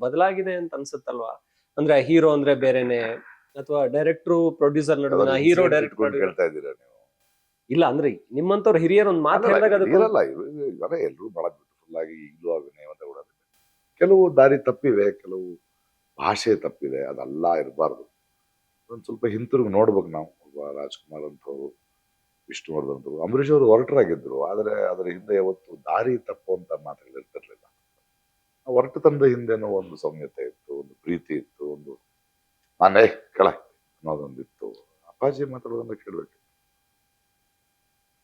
ಬದಲಾಗಿದೆ ಅಂತ ಅನ್ಸುತ್ತಲ್ವಾ? ಅಂದ್ರೆ ಹೀರೋ ಅಂದ್ರೆ ಬೇರೆನೆ ಅಥವಾ ಡೈರೆಕ್ಟ್ರು ಪ್ರೊಡ್ಯೂಸರ್ ನಡುವಿನ ಹೀರೋ ಡೈರೆಕ್ಟ್ ಹೇಳ್ತಾ ಇದ್ದೀರಾ ನೀವು? ಇಲ್ಲ ಅಂದ್ರೆ ನಿಮ್ಮಂತವ್ರ ಹಿರಿಯರ್ ಒಂದ್ ಮಾತು ಹೇಳಿದಾಗ ಇರಲ್ಲ ಇವರೇ ಎಲ್ಲರೂ ಬಹಳ ಬ್ಯೂಟಿಫುಲ್ ಆಗಿ ಈಗಲೂ ಕೂಡ ಕೆಲವು ದಾರಿ ತಪ್ಪಿವೆ ಕೆಲವು ಭಾಷೆ ತಪ್ಪಿದೆ ಅದೆಲ್ಲ ಇರಬಾರ್ದು. ಒಂದು ಸ್ವಲ್ಪ ಹಿಂತಿರುಗಿ ನೋಡ್ಬೇಕು ನಾವು ಒಬ್ಬ ರಾಜ್ಕುಮಾರ್ ಅಂತವ್ರು ವಿಷ್ಣುವರ್ಧನ್ ಅಂತವ್ರು ಅಂಬರೀಷ್ ಅವರು ಹೊರಟರಾಗಿದ್ರು ಆದರೆ ಅದರ ಹಿಂದೆ ಯಾವತ್ತು ದಾರಿ ತಪ್ಪುವಂತ ಮಾತುಗಳು ಇರ್ತಿರ್ಲಿಲ್ಲ ಹೊರಟತನದ ಹಿಂದೆನೋ ಒಂದು ಸೌಮ್ಯತೆ ಇತ್ತು ಒಂದು ಪ್ರೀತಿ ಇತ್ತು ಒಂದು ಮನೆ ಕೆಳ ಅನ್ನೋದೊಂದಿತ್ತು. ಅಪ್ಪಾಜಿ ಮಾತಾಡೋದನ್ನ ಕೇಳಬೇಕು.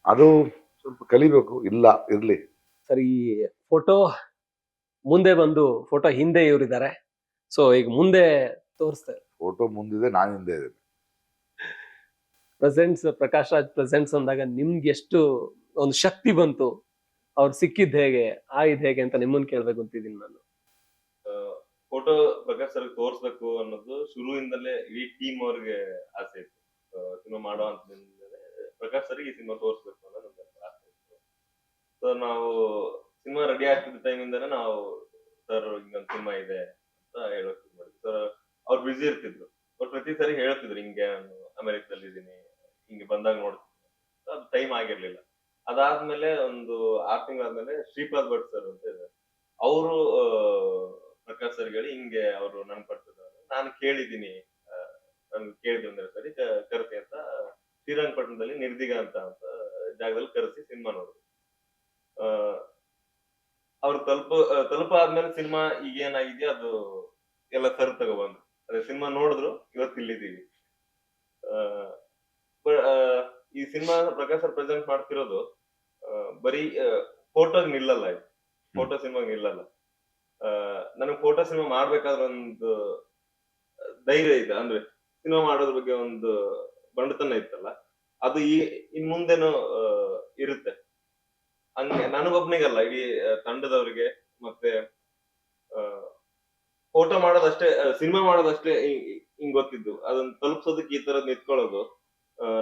ಅದು ಸ್ವಲ್ಪ ಕಲಿಬೇಕು. ಇಲ್ಲ ಇರ್ಲಿ. ಸರಿ ಫೋಟೋ ಮುಂದೆ ಬಂದು ಫೋಟೋ ಹಿಂದೆ ಇವರಿದ್ದಾರೆ. ಸೊ ಈಗ ಮುಂದೆ ತೋರಿಸ್ತಾರೆ ಫೋಟೋ ಮುಂದಿದೆ ನಾನು ಹಿಂದೆ ಇದ್ದೇನೆ. ಪ್ರೆಸೆಂಟ್ಸ್ ಪ್ರಕಾಶ್ ರಾಜ್ ಪ್ರೆಸೆಂಟ್ಸ್ ಅಂದಾಗ ನಿಮ್ಗೆ ಎಷ್ಟು ಒಂದು ಶಕ್ತಿ ಬಂತು? ಅವ್ರು ಸಿಕ್ಕಿದ್ ಹೇಗೆ, ಆಗಿದ್ ಹೇಗೆ ಅಂತ ನಿಮ್ಮನ್ನ ಕೇಳ್ಬೇಕು ಅಂತಿದ್ದೀನಿ ನಾನು. ಫೋಟೋ ಪ್ರಕಾಶ್ ಸರ್ ತೋರ್ಸ್ಬೇಕು ಅನ್ನೋದು ಶುರುವಿಂದಲೇ ಇಡೀ ಟೀಮ್ ಅವ್ರಿಗೆ ಆಸೆ ಇತ್ತು. ಸಿನಿಮಾ ಮಾಡೋ ಅಂತ ಪ್ರಕಾಶ್ ಸರ್ ಈ ಸಿನಿಮಾ ತೋರಿಸ್ಬೇಕು ಅನ್ನೋದು ಆಸೆ ಇತ್ತು. ಸೊ ನಾವು ಸಿನಿಮಾ ರೆಡಿ ಆಗ್ತಿದ್ದ ಟೈಮಿಂದನೇ ನಾವು, ಸರ್ ಹಿಂಗೊಂದು ಸಿನಿಮಾ ಇದೆ ಅಂತ ಹೇಳೋಕ್ ಮಾಡಿದ್ವಿ. ಸರ್ ಅವ್ರು ಬ್ಯುಸಿ ಇರ್ತಿದ್ರು. ಅವ್ರು ಪ್ರತಿ ಸರಿ ಹೇಳ್ತಿದ್ರು, ಹಿಂಗೆ ನಾನು ಅಮೆರಿಕದಲ್ಲಿ ಇದೀನಿ ಹಿಂಗೆ ಬಂದಾಗ ನೋಡ್ತೀನಿ. ಅದು ಟೈಮ್ ಆಗಿರ್ಲಿಲ್ಲ. ಅದಾದ್ಮೇಲೆ ಒಂದು ಆರ್ ತಿಂಗಳಾದ್ಮೇಲೆ ಶ್ರೀಪಾದ್ ಭಟ್ ಸರ್ ಅಂತ ಇದ್ದಾರೆ ಅವರು ಪ್ರಕಾಶ್ ಸರ್ ಹೇಳಿ ಹಿಂಗೆ ಅವರು ನನ್ ಪಡ್ತಿದ್ದಾರೆ ನಾನು ಕೇಳಿದ್ದೀನಿ ನಾನು ಕೇಳಿದ್ವಿ ಅಂದ್ರೆ ಸರಿ ಕ- ಕರ್ಸಿ ಅಂತ ಶ್ರೀರಂಗಪಟ್ಟಣದಲ್ಲಿ ನಿರ್ದಿಗ ಅಂತ ಅಂತ ಜಾಗದಲ್ಲಿ ಕರೆಸಿ ಸಿನಿಮಾ ನೋಡಿದ್ರು ಅವ್ರು ತಲುಪ ತಲುಪ ಆದ್ಮೇಲೆ ಸಿನಿಮಾ ಈಗ ಅದು ಎಲ್ಲ ಸರ್ ತಗೊಬಂದ್ರು ಅದೇ ಸಿನಿಮಾ ನೋಡಿದ್ರು ಇವತ್ತು ಆ, ಸಿನಿಮಾ ಪ್ರಕಾಶ್ ಸರ್ ಪ್ರೆಸೆಂಟ್ ಮಾಡ್ತಿರೋದು ಬರೀ ಫೋಟೋ ನಿಲ್ಲಲ್ಲ ಇದು. ಫೋಟೋ ಸಿನಿಮಾಗ್ ನಿಲ್ಲಲ್ಲ. ನನಗೆ ಫೋಟೋ ಸಿನಿಮಾ ಮಾಡ್ಬೇಕಾದ್ರೆ ಒಂದು ಧೈರ್ಯ ಇದೆ. ಅಂದ್ರೆ ಸಿನಿಮಾ ಮಾಡೋದ್ರ ಬಗ್ಗೆ ಒಂದು ಬಂಡತನ ಇತ್ತಲ್ಲ ಅದು ಈ ಇನ್ ಮುಂದೇನು ಇರುತ್ತೆ. ಹಂಗೆ ನನಗೊಬ್ನಿಗಲ್ಲ ಇಡೀ ತಂಡದವ್ರಿಗೆ ಮತ್ತೆ ಫೋಟೋ ಮಾಡೋದಷ್ಟೇ ಸಿನಿಮಾ ಮಾಡೋದಷ್ಟೇ ಹಿಂಗ್ ಗೊತ್ತಿದ್ದು. ಅದನ್ನ ತಲುಪ್ಸೋದಕ್ಕೆ ಈ ತರದ್ ನಿಂತ್ಕೊಳ್ಳೋದು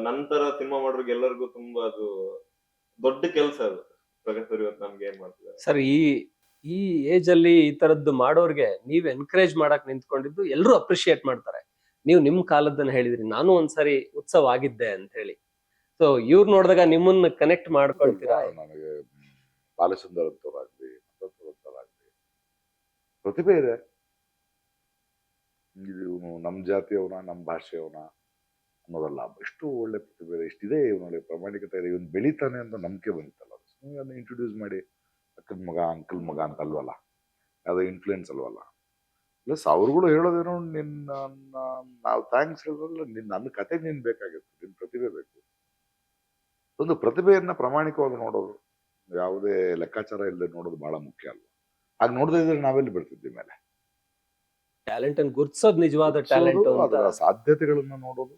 ನಂತರ ಸಿನಿಮಾ ಮಾಡೋರ್ಗೆ ಎಲ್ಲರಿಗೂ ತುಂಬಾ ಅದು ದೊಡ್ಡ ಕೆಲಸ ಅದು. ಪ್ರಕಾಶ್ ಸರ್ ಇವತ್ತು ನಮ್ಗೆ ಏನ್ ಮಾಡ್ತಿದ್ದಾರೆ? ಸರ್ ಈ ಈ ಏಜ್ ಅಲ್ಲಿ ಈ ತರದ್ದು ಮಾಡೋರ್ಗೆ ನೀವ್ ಎನ್ಕರೇಜ್ ಮಾಡಕ್ ನಿಂತ್ಕೊಂಡಿದ್ದು ಎಲ್ಲರೂ ಅಪ್ರಿಶಿಯೇಟ್ ಮಾಡ್ತಾರೆ. ನೀವು ನಿಮ್ ಕಾಲದನ್ನ ಹೇಳಿದ್ರಿ ನಾನು ಒಂದ್ಸರಿ ಉತ್ಸವ ಆಗಿದ್ದೆ ಅಂತ ಹೇಳಿ ಸೊ ಇವ್ರು ನೋಡಿದಾಗ ನಿಮ್ಮನ್ನ ಕನೆಕ್ಟ್ ಮಾಡ್ಕೊಳ್ತೀರಾ? ನನಗೆ ಬಾಲಚಂದರ್ ಅಂತವ್ರಾಗ್ಲಿ ಅಂತವ್ರಾಗ್ಲಿ ಪ್ರತಿಭೆ ಇದೆ. ಇವನು ನಮ್ಮ ಜಾತಿಯವನ ನಮ್ ಭಾಷೆಯವನ ಅನ್ನೋದಲ್ಲ ಎಷ್ಟು ಒಳ್ಳೆ ಪ್ರತಿಭೆ ಇದೆ ಇಷ್ಟಿದೆ ಇವನಲ್ಲಿ ಪ್ರಾಮಾಣಿಕತೆ ಇದೆ. ಇವನು ಬೆಳಿತಾನೆ ಅಂತ ನಂಬಿಕೆ ಬಂತಲ್ಲ. ಅದನ್ನ ಇಂಟ್ರೊಡ್ಯೂಸ್ ಮಾಡಿ ಅಕ್ಕನ ಮಗ ಅಂಕಲ್ ಮಗ ಅಂತ ಅಲ್ವಲ್ಲ? ಯಾವುದೋ ಇನ್ಫ್ಲುಯೆನ್ಸ್ ಅಲ್ವಲ್ಲ? ಪ್ಲಸ್ ಅವ್ರುಗಳು ಹೇಳೋದೇನೋ ನಿನ್ನ ನಾವು ಥ್ಯಾಂಕ್ಸ್ ಹೇಳೋದ್ರಲ್ಲ ನಿನ್ನ ನನ್ನ ಕತೆ ನಿನ್ ಬೇಕಾಗಿತ್ತು. ನಿನ್ನ ಪ್ರತಿಭೆ ಬೇಕು. ಒಂದು ಪ್ರತಿಭೆಯನ್ನ ಪ್ರಾಮಾಣಿಕವಾಗಿ ನೋಡೋದು ಯಾವುದೇ ಲೆಕ್ಕಾಚಾರ ಇಲ್ಲದೆ ನೋಡೋದು ಬಹಳ ಮುಖ್ಯ ಅಲ್ವಾ? ಆಗ ನೋಡದೇ ಇದ್ರೆ ನಾವೆಲ್ಲಿ ಬಿಡ್ತಿದ್ವಿ ಮೇಲೆ? ಟ್ಯಾಲೆಂಟ್ ಅನ್ನು ಗುರ್ತಿಸೋದು ನಿಜವಾದ ಟ್ಯಾಲೆಂಟ್ ಸಾಧ್ಯತೆಗಳನ್ನ ನೋಡೋದು.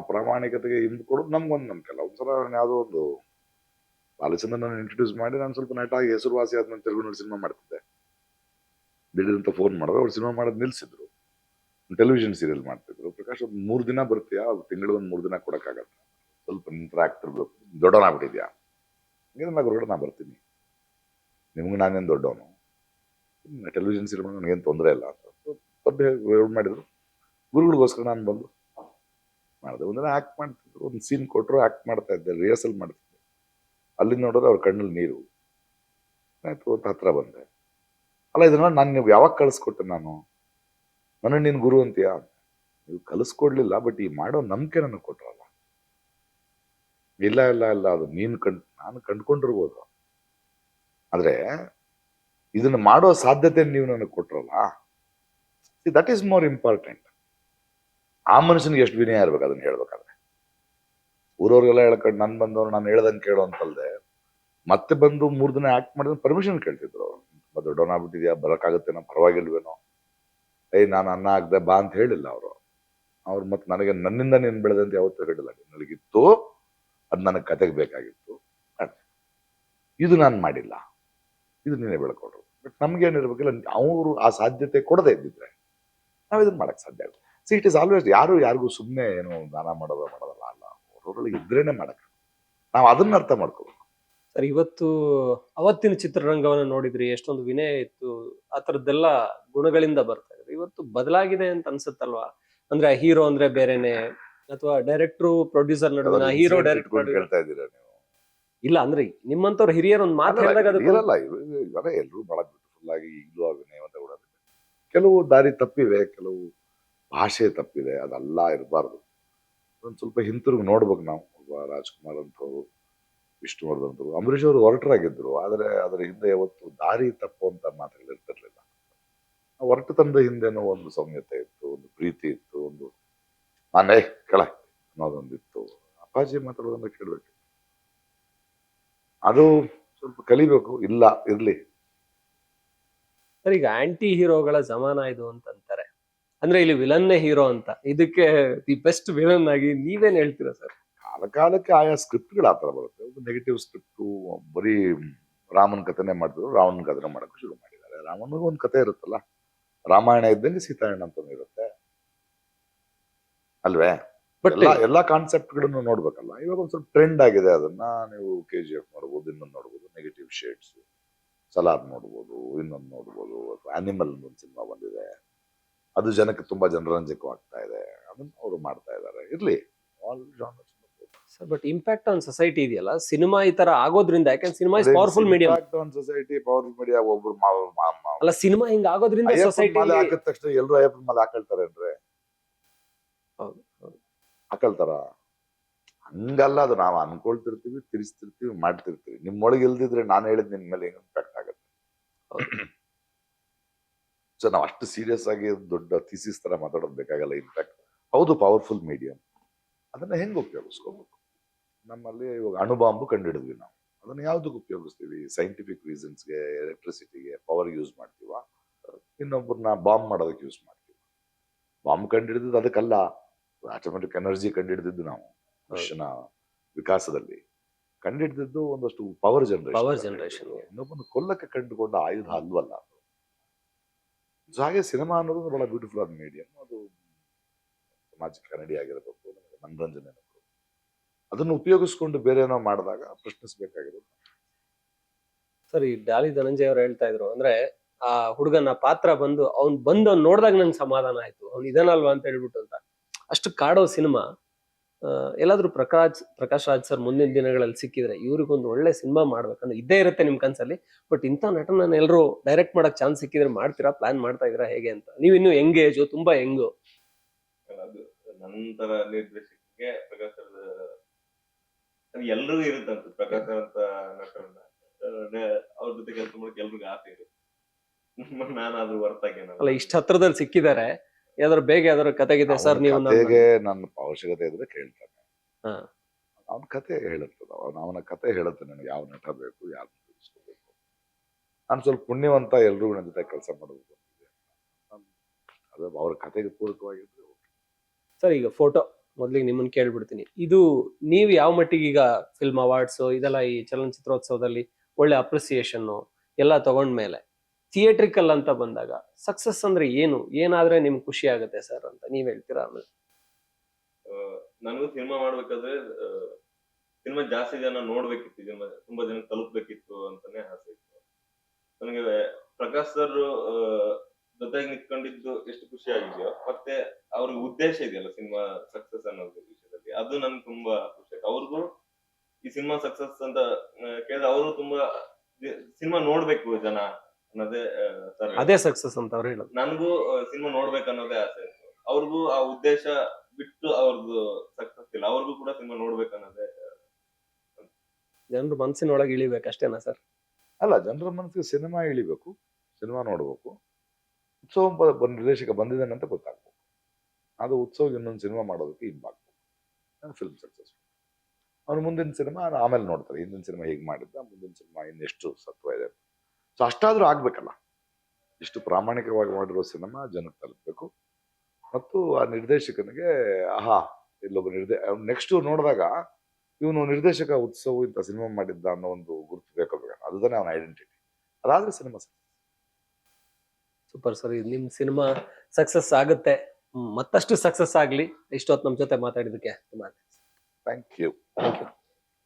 ಪ್ರಾಮಾಣಿಕತೆಗೆ ಹಿಂದೆ ಕೊಡೋದು ನಮ್ಗೊಂದು ನಂಬಿಕೆ ಅಲ್ಲ. ಒಂದ್ಸಲ ನಾನು ಯಾವುದೋ ಒಂದು ನಾನು ಇಂಟ್ರೊಡ್ಯೂಸ್ ಮಾಡಿ ನಾನು ಸ್ವಲ್ಪ ನಟ ಹೆಸರುವಾಸಿ ಆದ್ಮೇಲೆ ತೆಲುಗಿನಲ್ಲಿ ಸಿನಿಮಾ ಮಾಡ್ತಿದ್ದೆ. ದಿಢೀರಂತ ಫೋನ್ ಮಾಡಿದ್ರೆ ಅವ್ರು ಸಿನಿಮಾ ಮಾಡೋದು ನಿಲ್ಸಿದ್ರು. ಟೆಲಿವಿಷನ್ ಸೀರಿಯಲ್ ಮಾಡ್ತಿದ್ರು. ಪ್ರಕಾಶ್ ಒಂದು ಮೂರು ದಿನ ಬರ್ತೀಯಾ? ತಿಂಗಳಿಗೆ ಒಂದು ಮೂರು ದಿನ ಕೊಡೋಕ್ಕಾಗತ್ತೆ? ಸ್ವಲ್ಪ ಇಂಟ್ರಾಕ್ಟ್ ಇರ್ಬೇಕು ದೊಡ್ಡವನಾಗ್ಬಿಟ್ಟಿದ್ಯಾ? ನಾ ಹೊರಗಡೆ ನಾ ಬರ್ತೀನಿ. ನಿಮ್ಗೆ ನಾನೇನು ದೊಡ್ಡವನು? ಟೆಲಿವಿಷನ್ ಸೀರಿಯಲ್ ನನಗೇನು ತೊಂದರೆ ಇಲ್ಲ ಅಂತ. ಏನು ಮಾಡಿದ್ರು. ಗುರುಗಳಿಗೋಸ್ಕರ ನಾನು ಬಂದು ಮಾಡಿದೆ. ಒಂದಿನ ಆ್ಯಕ್ಟ್ ಮಾಡ್ತಿದ್ರು, ಒಂದು ಸೀನ್ ಕೊಟ್ಟರು ಆ್ಯಕ್ಟ್ ಮಾಡ್ತಾ ಇದ್ದೆ ರಿಹರ್ಸಲ್ ಮಾಡ್ತಿದ್ದೆ. ಅಲ್ಲಿ ನೋಡಿದ್ರೆ ಅವ್ರ ಕಣ್ಣಲ್ಲಿ ನೀರು. ಆಯ್ತು ಅಂತ ಹತ್ರ ಬಂದೆ. ಅಲ್ಲ ಇದನ್ನ ನಾನು ನೀವು ಯಾವಾಗ ಕಳಿಸ್ಕೊಟ್ಟೆ ನಾನು? ನನಗೆ ನೀನು ಗುರು ಅಂತೀಯಾ? ನೀವು ಕಲಿಸ್ಕೊಡ್ಲಿಲ್ಲ ಬಟ್ ಈ ಮಾಡೋ ನಂಬಿಕೆ ನನಗೆ ಕೊಟ್ರಲ್ಲ. ಇಲ್ಲ ಇಲ್ಲ ಇಲ್ಲ, ಅದು ನೀನು ಕಂಡ್, ನಾನು ಕಂಡ್ಕೊಂಡಿರ್ಬೋದು. ಆದ್ರೆ, ಇದನ್ನ ಮಾಡೋ ಸಾಧ್ಯತೆ ನೀವು ನನಗೆ ಕೊಟ್ರಲ್ಲ. ದಟ್ ಈಸ್ ಮೋರ್ ಇಂಪಾರ್ಟೆಂಟ್ ಆ ಮನುಷ್ಯನಿಗೆ ಎಷ್ಟು ವಿನಯ ಇರ್ಬೇಕು ಅದನ್ನ ಹೇಳ್ಬೇಕಾದ್ರೆ? ಊರವ್ರಿಗೆಲ್ಲ ಹೇಳ್ಕೊಂಡು ನಾನು ಬಂದವ್ರು ನಾನು ಹೇಳ್ದಂಗೆ ಕೇಳೋ ಅಂತಲ್ದೆ, ಮತ್ತೆ ಬಂದು ಮೂರ್ ದಿನ ಆಕ್ಟ್ ಮಾಡಿದ್ರೆ ಪರ್ಮಿಷನ್ ಕೇಳ್ತಿದ್ರು ಅವ್ರು. ಆಗ್ಬಿಟ್ಟಿದ್ಯಾ? ದೊಡ್ಡವನಾಗ್ಬಿಟ್ಟಿದ್ಯಾ ಬರೋಕ್ಕಾಗತ್ತೇನೋ? ಪರವಾಗಿಲ್ವೇನೋ? ಏಯ್, ನಾನು ಅನ್ನ ಆಗದೆ ಬಾ ಅಂತ ಹೇಳಿಲ್ಲ ಅವರು. ಅವ್ರು ಮತ್ತೆ ನನಗೆ ನನ್ನಿಂದ ನೀನು ಬೆಳೆದಂತ ಯಾವತ್ತೂ ಹೇಳಿಲ್ಲ. ನನಗಿತ್ತು, ಅದು ನನಗೆ ಕತೆಗೆ ಬೇಕಾಗಿತ್ತು. ಇದು ನಾನು ಮಾಡಿಲ್ಲ. ಇದು ನೀನೇ ಬೆಳ್ಕೊಂಡ್ರು ಬಟ್ ನಮ್ಗೇನಿರ್ಬೇಕಿಲ್ಲ, ಅವರು ಆ ಸಾಧ್ಯತೆ ಕೊಡದೇ ಇದ್ದಿದ್ರೆ ನಾವು ಇದನ್ನ ಮಾಡಕ್ ಸಾಧ್ಯ ಆಗುತ್ತೆ ಸಿ ಇಟ್ ಇಸ್ ಆಲ್ವೇಸ್ ಯಾರು ಯಾರಿಗೂ ಸುಮ್ಮನೆ ಏನು ದಾನ ಮಾಡೋದು ಮಾಡೋದಲ್ಲ ಅಲ್ಲ. ಅವ್ರವ್ರಲ್ಲಿ ಇದ್ರೇನೆ ಮಾಡಕ್ಕೆ. ನಾವು ಅದನ್ನ ಅರ್ಥ ಮಾಡ್ಕೋಬೇಕು. ಸರ್ ಇವತ್ತು ಅವತ್ತಿನ ಚಿತ್ರರಂಗವನ್ನು ನೋಡಿದ್ರಿ ಎಷ್ಟೊಂದು ವಿನಯ ಇತ್ತು ಆ ಥರದ್ದೆಲ್ಲ ಗುಣಗಳಿಂದ ಬರ್ತಾ ಇದ್ರು ಇವತ್ತು ಬದಲಾಗಿದೆ ಅಂತ ಅನ್ಸುತ್ತಲ್ವಾ? ಅಂದ್ರೆ ಹೀರೋ ಅಂದ್ರೆ ಬೇರೆನೆ ಅಥವಾ ಡೈರೆಕ್ಟ್ರು ಪ್ರೊಡ್ಯೂಸರ್ ನಡುವಿನ ಹೀರೋ ಡೈರೆಕ್ಟ್ ಹೇಳ್ತಾ ಇದ್ದೀರಾ ನೀವು? ಇಲ್ಲ ಅಂದ್ರೆ ನಿಮ್ಮಂತವ್ರ ಹಿರಿಯರ್ ಒಂದು ಮಾತು ಹೇಳಿದಾಗ ಅದಕ್ಕೆ ಇರಲ್ಲ ಎಲ್ಲರೂ ಬಹಳ ಬ್ಯೂಟಿಫುಲ್ ಆಗಿ ಈಗಲೂ ಅಭಿನಯವಂತ ಕೂಡ ಕೆಲವು ದಾರಿ ತಪ್ಪಿವೆ ಕೆಲವು ಭಾಷೆ ತಪ್ಪಿದೆ, ಅದೆಲ್ಲ ಇರಬಾರ್ದು. ಒಂದು ಸ್ವಲ್ಪ ಹಿಂತಿರುಗಿ ನೋಡ್ಬೇಕು ನಾವು, ಒಬ್ಬ ರಾಜ್ಕುಮಾರ್ ಅಂಥವ್ರು, ವಿಷ್ಣುವರ್ಧನ್ ಅಂತವ್ರು ಅಂಬರೀಷ್ ಅವರು ಹೊರಟರಾಗಿದ್ದರು ಆದರೆ ಅದರ ಹಿಂದೆ ಯಾವತ್ತು ದಾರಿ ತಪ್ಪು ಅಂತ ಇರ್ತಿರ್ಲಿಲ್ಲ. ಆ ಹೊರಟುತನದ ಹಿಂದೆನೋ ಒಂದು ಸೌಮ್ಯತೆ ಇತ್ತು, ಒಂದು ಪ್ರೀತಿ ಇತ್ತು, ಒಂದು ನಾನೇ ಕೆಳ ಅನ್ನೋದೊಂದಿತ್ತು. ಅಪ್ಪಾಜಿ ಮಾತಾಡೋದನ್ನ ಕೇಳಬೇಕು. ಅದು ಸ್ವಲ್ಪ ಕಲಿಬೇಕು, ಇಲ್ಲ, ಇರ್ಲಿ. ಸರ್, ಈಗ ಆಂಟಿ ಹೀರೋಗಳ ಜಮಾನ ಇದು ಅಂತ ಅಂದ್ರೆ ಇಲ್ಲಿ ವಿಲನ್ನೇ ಹೀರೋ ಅಂತ. ಇದಕ್ಕೆ ದಿ ಬೆಸ್ಟ್ ವಿಲನ್ ಆಗಿ ನೀವೇನ್ ಹೇಳ್ತೀರಾ ಸರ್ ಕಾಲ ಕಾಲಕ್ಕೆ ಆಯಾ ಸ್ಕ್ರಿಪ್ಟ್ಗಳು ಆ ಥರ ಬರುತ್ತೆ. ಒಂದು ನೆಗೆಟಿವ್ ಸ್ಕ್ರಿಪ್ಟು ಬರೀ ರಾಮನ ಕಥೆನೇ ಮಾಡಿದ್ರು ರಾವಣನ ಕಥೆನೇ ಮಾಡಕ್ಕೆ ಶುರು ಮಾಡಿದ್ದಾರೆ. ರಾಮನಿಗೂ ಒಂದು ಕಥೆ ಇರುತ್ತಲ್ಲ ರಾಮಾಯಣ ಇದ್ದಂಗೆ ಸೀತಾರಾಯಣ ಅಂತ ಇರುತ್ತೆ. ಅಲ್ವೇ? ಬಟ್ ಎಲ್ಲ ಎಲ್ಲಾ ಕಾನ್ಸೆಪ್ಟ್ಗಳನ್ನು ನೋಡ್ಬೇಕಲ್ಲ. ಇವಾಗ ಒಂದ್ ಸ್ವಲ್ಪ ಟ್ರೆಂಡ್ ಆಗಿದೆ ಅದನ್ನ ನೀವು ಕೆ ಜಿ ಎಫ್ ನೋಡ್ಬೋದು ಇನ್ನೊಂದು ನೋಡ್ಬೋದು ನೆಗೆಟಿವ್ ಶೇಡ್ಸ್ ಸಲಾದ್ ನೋಡ್ಬೋದು ಇನ್ನೊಂದು ನೋಡ್ಬೋದು ಅಥವಾ ಅನಿಮಲ್ ಒಂದು ಸಿನಿಮಾ ಅದು ಜನಕ್ಕೆ ತುಂಬಾ ಜನರಂಜಕವಾಗ್ತಾ ಇದೆ ಅದನ್ನ ಅವರು ಮಾಡ್ತಾ ಇದ್ದಾರೆ. ಇರ್ಲಿ. All genres sir but impact on society ಇದೆಯಲ್ಲ? ಸಿನಿಮಾ ಈ ತರ ಆಗೋದ್ರಿಂದ ಯಾಕಂದ್ರೆ cinema is powerful medium society powerful media ಒಬ್ರು ಅಲ್ಲ ಸಿನಿಮಾ ಹಿಂಗ್ ಆಗೋದ್ರಿಂದ ಸೊಸೈಟಿ ಮೇಲೆ ಹಾಕಿದ ತಕ್ಷಣ ಎಲ್ಲರೂ ಅಯ್ಯಪ್ಪನ ಮೇಲೆ ಹಾಕಳ್ತಾರೆ ಅಂದ್ರೆ. ಹಾಕೊಳ್ತಾರ? ಹಂಗಲ್ಲ ಅದು. ನಾವು ಅನ್ಕೊಳ್ತಿರ್ತೀವಿ ತಿರ್ಸ್ತಿರ್ತೀವಿ ಮಾಡ್ತಿರ್ತೀವಿ. ನಿಮ್ಮೊಳಗೆ ಇಲ್ದಿದ್ರೆ ನಾನು ಹೇಳಿದ್ ನಿಮ್ಮ ಮೇಲೆ ಇಂಪ್ಯಾಕ್ಟ್ ಆಗುತ್ತೆ? ಸೊ ನಾವು ಅಷ್ಟು ಸೀರಿಯಸ್ ಆಗಿ ದೊಡ್ಡ ಥೀಸಿಸ್ ತರ ಮಾತಾಡೋದು ಬೇಕಾಗಲ್ಲ ಇನ್ಫ್ಯಾಕ್ಟ್ ಹೌದು ಪವರ್ಫುಲ್ ಮೀಡಿಯಂ ಅದನ್ನ ಹೆಂಗೆ ಉಪಯೋಗಿಸ್ಕೋಬೇಕು? ನಮ್ಮಲ್ಲಿ ಇವಾಗ ಅಣುಬಾಂಬು ಕಂಡುಹಿಡಿದ್ವಿ ನಾವು. ಅದನ್ನ ಯಾವ್ದಕ್ಕೆ ಉಪಯೋಗಿಸ್ತೀವಿ? ಸೈಂಟಿಫಿಕ್ ರೀಸನ್ಸ್ಗೆ ಎಲೆಕ್ಟ್ರಿಸಿಟಿಗೆ ಪವರ್ ಯೂಸ್ ಮಾಡ್ತೀವ? ಇನ್ನೊಬ್ಬರನ್ನ ಬಾಂಬ್ ಮಾಡೋದಕ್ಕೆ ಯೂಸ್ ಮಾಡ್ತೀವಿ? ಬಾಂಬ್ ಕಂಡುಹಿಡಿದಿದ್ದು ಅದಕ್ಕಲ್ಲ. ಆಟೋಮೆಟಿಕ್ ಎನರ್ಜಿ ಕಂಡುಹಿಡಿದಿದ್ದು ನಾವು ಮನುಷ್ಯನ ವಿಕಾಸದಲ್ಲಿ. ಕಂಡುಹಿಡಿದಿದ್ದು ಒಂದಷ್ಟು ಪವರ್ ಜನರೇಷನ್ ಪವರ್ ಜನರೇಷನ್. ಇನ್ನೊಬ್ಬನ ಕೊಲ್ಲಕ್ಕೆ ಕಂಡುಕೊಂಡ ಆಯುಧ ಅಲ್ವಲ್ಲ. So ಹಾಗೆ ಸಿನಿಮಾ ಅನ್ನೋದು ಬಹಳ ಬ್ಯೂಟಿಫುಲ್ ಆದ ಮೀಡಿಯಂ ಅದು ಸಮಾಜಕ್ಕೆ ಕನ್ನಡಿ ಆಗಿರಬೇಕು ನಮಗೆ ಮನರಂಜನೆ. ಅದನ್ನು ಉಪಯೋಗಿಸ್ಕೊಂಡು ಬೇರೆ ಏನೋ ಮಾಡಿದಾಗ ಪ್ರಶ್ನಿಸ್ಬೇಕಾಗಿರೋದು. ಸರ್, ಡಾಲಿ ಧನಂಜಯ ಅವ್ರು ಹೇಳ್ತಾ ಇದ್ರು, ಅಂದ್ರೆ ಆ ಹುಡುಗನ ಪಾತ್ರ ಬಂದು, ಅವ್ನ್ ಬಂದು ಅವ್ನ್ ನೋಡಿದಾಗ ನಂಗೆ ಸಮಾಧಾನ ಆಯ್ತು. ಅವ್ನು ಇದನ್ನಲ್ವಾ ಅಂತ ಹೇಳ್ಬಿಟ್ಟು ಅಂತ. ಅಷ್ಟು ಕಾಡೋ ಸಿನಿಮಾ ಎಲ್ಲಾದ್ರೂ ಪ್ರಕಾಶ್ ಪ್ರಕಾಶ್ ರಾಜ್ ಸರ್ ಮುಂದಿನ ದಿನಗಳಲ್ಲಿ ಸಿಕ್ಕಿದ್ರೆ ಇವ್ರಿಗೊಂದು ಒಳ್ಳೆ ಸಿನಿಮಾ ಮಾಡ್ಬೇಕಂದ್ರೆ ಇದ್ದೇ ಇರುತ್ತೆ ನಿಮ್ ಕನ್ಸಲ್ಲಿ. ಬಟ್ ಇಂಥ ನಟನ ಎಲ್ಲರೂ ಡೈರೆಕ್ಟ್ ಮಾಡಕ್ ಚಾನ್ಸ್ ಸಿಕ್ಕಿದ್ರೆ ಮಾಡ್ತೀರಾ ಪ್ಲಾನ್ ಮಾಡ್ತಾ ಇದೀರಾ ಹೇಗೆ ಅಂತ? ನೀವು ಇನ್ನು ಯಂಗ್ ಏಜು ತುಂಬಾ ಯಂಗು ನಂತರ ನಿರ್ದೇಶಕರಿಗೆ ಪ್ರಕಾಶ್ ಎಲ್ರಿಗೂ ಇರುತ್ತಂತ ಪ್ರಕಾಶ್ ಅಂತ ನಟರನ್ನ. ಅವ್ರ ಜೊತೆ ಕೆಲಸ ಮಾಡಕ್ಕೆ ಎಲ್ರಿಗೂ ಆಸೆ ಇರುತ್ತೆ. ನಾನಾದ್ರೂ ಹೊರತಾಗಿ ಅಲ್ಲ ಇಷ್ಟ ಹತ್ರದಲ್ಲಿ ಸಿಕ್ಕಿದ್ದಾರೆ ಯಾವ್ದಾದ್ರು ಬೇಗ ಯಾವ್ದಾದ್ರು ಕತೆಗಿದೆ ಸರ್ ನೀವು ಕತೆಗೆ ನನ್ನ ಅವಶ್ಯಕತೆ ಇದ್ರೆ ಕೇಳ್ತಾನೆ ಹಾ. ಅವನ ಕತೆ ಹೇಳುತ್ತದ ಅವನ ಅವನ ಕತೆ ಹೇಳುತ್ತೆ ನನಗೆ ಯಾವ ನಟ ಬೇಕು ಯಾವ ಬೇಕು ನಾನು ಸ್ವಲ್ಪ ಪುಣ್ಯವಂತ ಎಲ್ರಿಗೂ ನನ್ನ ಜೊತೆ ಕೆಲಸ ನಾನ್- ಅದು ಅವ್ರ ಕತೆಗೆ ಪೂರಕವಾಗಿದ್ರೆ. ಸರ್ ಈಗ ಫೋಟೋ ಮೊದ್ಲಿಗೆ ನಿಮ್ಮನ್ನ ಕೇಳ್ಬಿಡ್ತೀನಿ ಇದು ನೀವು ಯಾವ ಮಟ್ಟಿಗೆ ಈಗ ಫಿಲ್ಮ್ ಅವಾರ್ಡ್ಸ್ ಇದೆಲ್ಲ ಈ ಚಲನಚಿತ್ರೋತ್ಸವದಲ್ಲಿ ಒಳ್ಳೆ ಅಪ್ರಿಸಿಯೇಷನ್ ಎಲ್ಲ ತಗೊಂಡ್ಮೇಲೆ ಥಿಯೇಟ್ರಿಕಲ್ ಅಂತ ಬಂದಾಗ ಸಕ್ಸಸ್ ಅಂದ್ರೆ ಏನು? ಏನಾದ್ರೆ ನಿಮ್ಗೆ ಖುಷಿ ಆಗುತ್ತೆ ಸರ್ ಅಂತ ನೀವ್ ಹೇಳ್ತೀರಾ ಆಮೇಲೆ? ನನಗೂ ಸಿನಿಮಾ ಮಾಡ್ಬೇಕಾದ್ರೆ ಸಿನಿಮಾ ಜಾಸ್ತಿ ಜನ ನೋಡ್ಬೇಕಿತ್ತು ಸಿನಿಮಾ ತುಂಬಾ ಜನ ತಲುಪ್ಬೇಕಿತ್ತು ಅಂತಾನೆ ಆಸೆ ಇತ್ತು. ನನಗೆ ಪ್ರಕಾಶ್ ಸರ್ ಜೊತೆಗೆ ನಿಂತ್ಕೊಂಡಿದ್ದು ಎಷ್ಟು ಖುಷಿ ಆಗಿದೆಯೋ, ಮತ್ತೆ ಅವ್ರಿಗೆ ಉದ್ದೇಶ ಇದೆಯಲ್ಲ ಸಿನಿಮಾ ಸಕ್ಸಸ್ ಅನ್ನೋದು ವಿಷಯದಲ್ಲಿ. ಅದು ನನ್ಗೆ ತುಂಬಾ ಖುಷಿ ಆಯ್ತು. ಅವ್ರಿಗೂ ಈ ಸಿನಿಮಾ ಸಕ್ಸಸ್ ಅಂತ ಕೇಳಿದ್ರೆ ಅವರು ತುಂಬಾ ಸಿನಿಮಾ ನೋಡ್ಬೇಕು ಜನ. ಅನ್ನೋದೇ ಸರ್ ಅದೇ ಸಕ್ಸಸ್ ಅಂತ ಅವ್ರು ಹೇಳೋದು. ನನಗೂ ಸಿನಿಮಾ ನೋಡ್ಬೇಕು ಅನ್ನೋದೇ ಆಸೆ ಇತ್ತು. ಅವ್ರಿಗೂ ಆ ಉದ್ದೇಶ ಬಿಟ್ಟು ಅವ್ರದ್ದು ಸಕ್ಸಸ್ ಇಲ್ಲ. ಅವ್ರಿಗೂ ಕೂಡ ಸಿನಿಮಾ ನೋಡ್ಬೇಕು ಅನ್ನೋದೇ ಜನರು ಮನಸ್ಸಿನೊಳಗೆ ಇಳಿಬೇಕು ಅಷ್ಟೇನಾ ಸರ್? ಅಲ್ಲ ಜನರ ಮನಸ್ಸಿಗೆ ಸಿನಿಮಾ ಇಳಿಬೇಕು ಸಿನಿಮಾ ನೋಡ್ಬೇಕು ಉತ್ಸವ ನಿರ್ದೇಶಕ ಬಂದಿದ್ದಾನೆ ಅಂತ ಗೊತ್ತಾಗ್ಬೇಕು. ಅದು ಉತ್ಸವಕ್ಕೆ ಇನ್ನೊಂದು ಸಿನಿಮಾ ಮಾಡೋದಕ್ಕೆ ಹಿಂಬಾಗ್ಬೇಕು ಫಿಲ್ಮ್ ಸಕ್ಸಸ್ ಅವ್ನು ಮುಂದಿನ ಸಿನಿಮಾ ಆಮೇಲೆ ನೋಡ್ತಾರೆ. ಹಿಂದಿನ ಸಿನಿಮಾ ಹೇಗೆ ಮಾಡಿದ್ದ ಮುಂದಿನ ಸಿನಿಮಾ ಇನ್ನೆಷ್ಟು ಸತ್ವ ಇದೆ ಸೊ ಅಷ್ಟಾದ್ರೂ ಆಗ್ಬೇಕಲ್ಲ. ಇಷ್ಟು ಪ್ರಾಮಾಣಿಕವಾಗಿ ಮಾಡಿರೋ ಸಿನಿಮಾ ಜನಕ್ಕೆ ತಲುಪಬೇಕು. ಮತ್ತು ಆ ನಿರ್ದೇಶಕನಿಗೆ ಆಹಾ ಇಲ್ಲೊಬ್ಬ ನಿರ್ದೇ ನೆಕ್ಸ್ಟ್ ನೋಡಿದಾಗ ಇವನು ನಿರ್ದೇಶಕ ಉತ್ಸವ ಇಂಥ ಸಿನಿಮಾ ಮಾಡಿದ್ದ ಅನ್ನೋ ಒಂದು ಗುರುತು ಬೇಕಾಗಬೇಕು ಅದು ತಾನೇ ಅವನ ಐಡೆಂಟಿಟಿ ಅದಾದ್ರೆ ಸಿನಿಮಾ ಸೂಪರ್ ಸರ್ ನಿಮ್ ಸಿನಿಮಾ ಸಕ್ಸಸ್ ಆಗುತ್ತೆ. ಮತ್ತಷ್ಟು ಸಕ್ಸಸ್ ಆಗ್ಲಿ. ಇಷ್ಟೊತ್ತು ನಮ್ ಜೊತೆ ಮಾತಾಡಿದಕ್ಕೆ ತುಂಬಾ ಥ್ಯಾಂಕ್ ಯು ಥ್ಯಾಂಕ್ ಯು